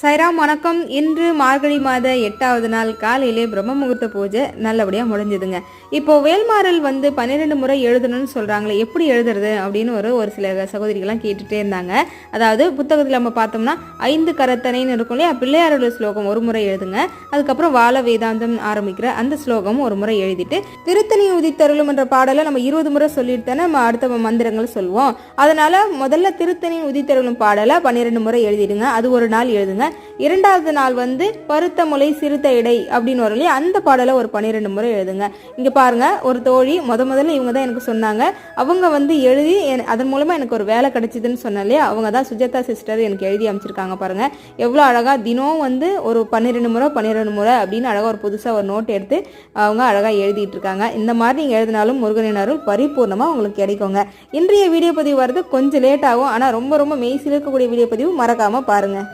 சைராம் வணக்கம். இன்று மார்கழி மாத எட்டாவது நாள். காலையிலே பிரம்ம முகூர்த்த பூஜை நல்லபடியாக முடிஞ்சதுங்க. இப்போ வேல்மாறல் வந்து பன்னிரெண்டு முறை எழுதணும்னு சொல்கிறாங்களே எப்படி எழுதுறது அப்படின்னு ஒரு ஒரு சில சகோதரிகள்லாம் கேட்டுகிட்டே இருந்தாங்க. அதாவது புத்தகத்தில் நம்ம பார்த்தோம்னா ஐந்து கரத்தனைன்னு இருக்கும் இல்லையா? பிள்ளையாரோட ஸ்லோகம் ஒரு முறை எழுதுங்க. அதுக்கப்புறம் வாழ வேதாந்தம் ஆரம்பிக்கிற அந்த ஸ்லோகம் ஒரு முறை எழுதிட்டு திருத்தணி உதித்தருளும் என்ற பாடலை நம்ம இருபது முறை சொல்லிட்டு தானே நம்ம அடுத்த மந்திரங்கள் சொல்லுவோம் அதனால் முதல்ல திருத்தணி உதித்தருளும் பாடலை பன்னிரெண்டு முறை எழுதிடுங்க. அது ஒரு நாள் எழுதுங்க. இரண்டாவது நாள் வந்து பருத்த முலை சிறுத்த இடை அப்படின்னு வரும் இல்லையா? அந்த பாடலை ஒரு பன்னிரெண்டு முறை எழுதுங்க. இங்கே பாருங்க ஒரு தோழி முத முதல்ல இவங்க தான் எனக்கு சொன்னாங்க. அவங்க வந்து எழுதி அதன் மூலமாக எனக்கு ஒரு வேலை கிடைச்சிதுன்னு சொன்னேன் இல்லையா? அவங்க தான் சுஜாதா சிஸ்டர் எனக்கு எழுதி அமைச்சிருக்காங்க பாருங்க. எவ்வளோ அழகாக தினம் வந்து ஒரு பன்னிரெண்டு முறை பன்னிரெண்டு முறை அப்படின்னு அழகாக ஒரு புதுசாக ஒரு நோட் எடுத்து அவங்க அழகாக எழுதிட்டு இருக்காங்க. இந்த மாதிரி நீங்கள் எழுதினாலும் முருகனின் அருள் பரிபூர்ணமா உங்களுக்கு கிடைக்குங்க. இன்றைய வீடியோ பதிவு வர்றது கொஞ்சம் லேட் ஆகும். ஆனால் ரொம்ப ரொம்ப மெய்சில் இருக்கக்கூடிய வீடியோ பதிவு மறக்காமல் பாருங்கள்